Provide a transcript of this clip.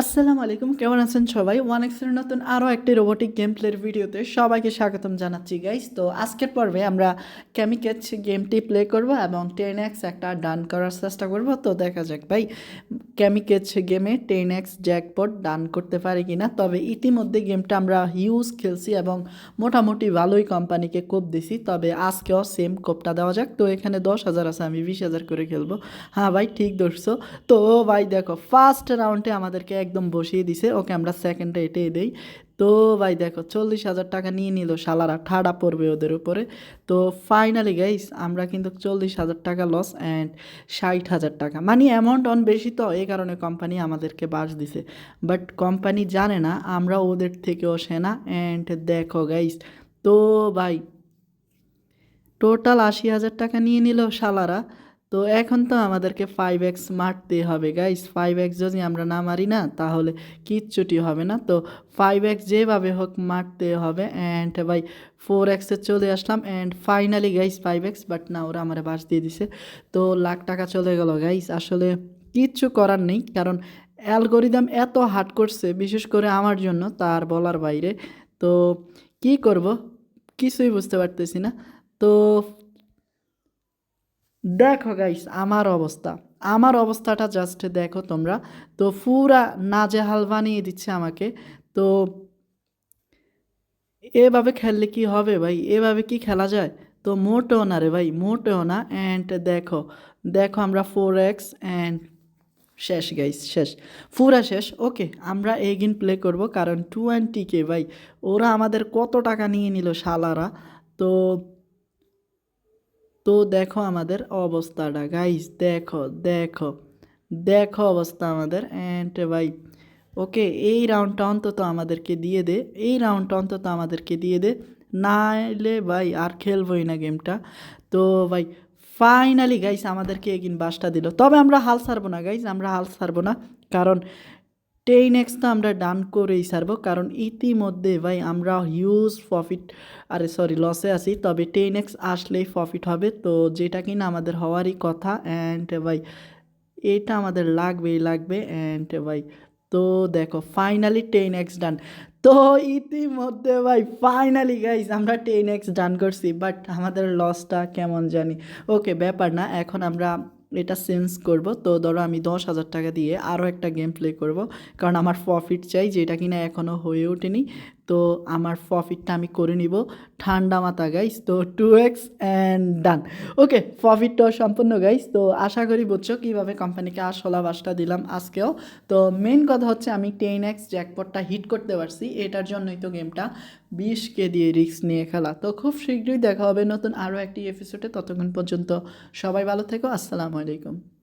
আসসালামু আলাইকুম, কেমন আছেন সবাই? ওয়ান এক্সের নতুন আরও একটি রোবোটিক গেম প্লের ভিডিওতে সবাইকে স্বাগতম জানাচ্ছি গাইস তো আজকের পর্বে আমরা ক্যামিকেচ গেমটি প্লে করব এবং টেন এক্স একটা ডান করার চেষ্টা করব। তো দেখা যাক, ভাই ক্যামিকেচ গেমে টেন এক্স জ্যাকপট ডান করতে পারি কি না তবে ইতিমধ্যে গেমটা আমরা হিউজ খেলছি এবং মোটামুটি ভালোই কোম্পানিকে কোপ দিছি। তবে আজকেও সেম কোপটা দেওয়া যাক। তো এখানে দশ হাজার আছে, আমি বিশ হাজার করে খেলব। হ্যাঁ ভাই, ঠিক ধরছো। তো, ভাই, দেখো ফার্স্ট রাউন্ডে আমাদেরকে একদম বসিয়ে দিছে, ওকে আমরা সেকেন্ডে এটাই দেই। তো ভাই দেখো, চল্লিশ হাজার টাকা নিয়ে নিল শালারা, ঠাডা পড়বে ওদের উপরে। তো ফাইনালি গাইস আমরা কিন্তু চল্লিশ হাজার টাকা লস অ্যান্ড ষাট হাজার টাকা। মানে অ্যামাউন্ট অন বেশি তো, এই কারণে কোম্পানি আমাদেরকে বাস দিছে। বাট কোম্পানি জানে না, আমরা ওদের থেকেও সেনা। অ্যান্ড দেখো গাইস তো ভাই টোটাল আশি হাজার টাকা নিয়ে নিল শালারা। তো এখন তো আমাদেরকে ফাইভ এক্স মারতে হবে গাইস ফাইভ এক্স যদি আমরা না মারি না, তাহলে কিচ্ছুটি হবে না। তো ফাইভ এক্স যেভাবে হোক মারতে হবে অ্যান্ড ভাই ফোর এক্সে চলে আসলাম and finally guys five X but না, ওরা আমার বাস দিয়ে দিছে। তো লাখ টাকা চলে গেল গাইস আসলে কিচ্ছু করার নেই, কারণ অ্যালগোরিদম এত হার্ড করছে, বিশেষ করে আমার জন্য, তার বলার বাইরে। তো কি করব? কিছুই বুঝতে পারতেছি না। তো দেখো গাইস আমার অবস্থা। আমার অবস্থাটা জাস্ট দেখো তোমরা। তো পুরা নাজেহাল বানিয়ে দিচ্ছে আমাকে। তো এভাবে খেললে কি হবে ভাই? এভাবে কি খেলা যায়? তো মোটেও না রে ভাই, মোটেও না। অ্যান্ড দেখো দেখো আমরা ফোর এক্স অ্যান্ড শেষ গাইস শেষ। পুরা শেষ। ওকে আমরা এগিন প্লে করব। কারণ টোয়েন্টি কে ভাই, ওরা আমাদের কত টাকা নিয়ে নিল শালারা। তো তো দেখো আমাদের অবস্থাটা গাইস দেখো দেখো দেখো অবস্থা আমাদের অ্যান্ড ভাই ওকে এই রাউন্ডটা অন্তত আমাদেরকে দিয়ে দে, এই রাউন্ডটা অন্তত আমাদেরকে দিয়ে দে না এলে ভাই আর খেলবোই না গেমটা তো ভাই ফাইনালি গাইস আমাদেরকে এগিন বাসটা দিল। তবে আমরা হাল ছাড়বো না গাইস আমরা হাল ছাড়বো না, কারণ টেন তো আমরা ডান করেই ছাড়বো, কারণ ইতিমধ্যে ভাই আমরা হিউজ প্রফিট আরে সরি লসে আছি। তবে টেন এক্স আসলেই প্রফিট হবে। তো যেটা কিনা আমাদের হওয়ারই কথা অ্যান্ড ভাই এটা আমাদের লাগবেই লাগবে অ্যান্ড ভাই তো দেখো ফাইনালি টেন এক্স ডান তো ইতিমধ্যে ভাই ফাইনালি গাইজ আমরা টেন এক্স ডান করছি বাট আমাদের লসটা কেমন জানি। ওকে ব্যাপার না, এখন আমরা এটা চেঞ্জ করব। তো ধরো আমি দশ হাজার টাকা দিয়ে আরও একটা গেম প্লে করব। কারণ আমার প্রফিট চাই যেটা কিনা এখনও হয়ে ওঠেনি। তো আমার প্রফিটটা আমি করে নিব। ঠান্ডা মাথা গাইস তো two X and done okay প্রফিটটাও সম্পূর্ণ গাইস তো আশা করি বুঝছ কীভাবে কোম্পানিকে আসলা বাসটা দিলাম আজকেও। তো মেন কথা হচ্ছে আমি টেন এক্স জ্যাকপটটা হিট করতে পারছি। এটার জন্যই তো গেমটা বিশকে দিয়ে রিস্ক নিয়ে খেলা। তো খুব শীঘ্রই দেখা হবে নতুন আরও একটি এপিসোডে ততক্ষণ পর্যন্ত সবাই ভালো থেকো। আসসালামু আলাইকুম।